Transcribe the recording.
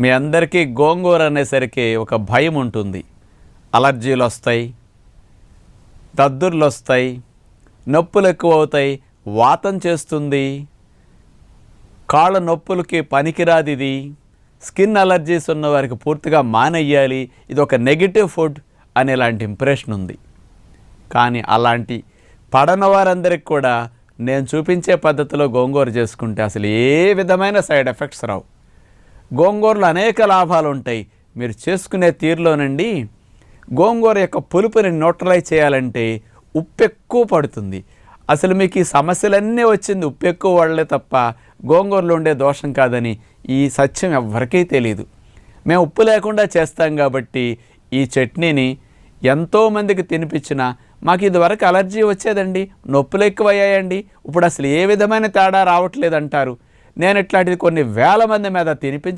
మీ అందరికీ గోంగూర అనేసరికి ఒక భయం ఉంటుంది. అలర్జీలు వస్తాయి దద్దుర్లు వస్తాయి నొప్పులు ఎక్కువ అవుతాయి వాతం చేస్తుంది. కాళ్ళ నొప్పులకి పనికిరాది ఇది. స్కిన్ అలర్జీస్ ఉన్న వారికి పూర్తిగా మానేయాలి. ఇది ఒక నెగిటివ్ ఫుడ్ అనేలాంటి ఇంప్రెషన్ ఉంది. కానీ అలాంటి పడన వారందరికి కూడా నేను చూపించే పద్ధతిలో గోంగూర చేసుకుంటే అసలు ఏ విధమైన సైడ్ ఎఫెక్ట్స్ రావు. గోంగూరలో అనేక లాభాలు ఉంటాయి మీరు చేసుకునే తీరులోనండి గోంగూర యొక్క పులుపుని న్యూట్రలైజ్ చేయాలంటే ఉప్పు ఎక్కువ పడుతుంది. అసలు మీకు ఈ సమస్యలన్నీ వచ్చింది ఉప్పు ఎక్కువ వాడలే తప్ప గోంగూరలో ఉండే దోషం కాదని ఈ సత్యం ఎవ్వరికీ తెలియదు మేము ఉప్పు లేకుండా చేస్తాం కాబట్టి ఈ చట్నీని ఎంతోమందికి తినిపించిన మాకు ఇదివరకు అలర్జీ వచ్చేదండి. నొప్పులు ఎక్కువయ్యాయండి. ఇప్పుడు అసలు ఏ విధమైన తేడా రావట్లేదు అంటారు నేను ఇట్లాంటిది కొన్ని వేల మంది మీద తినిపించి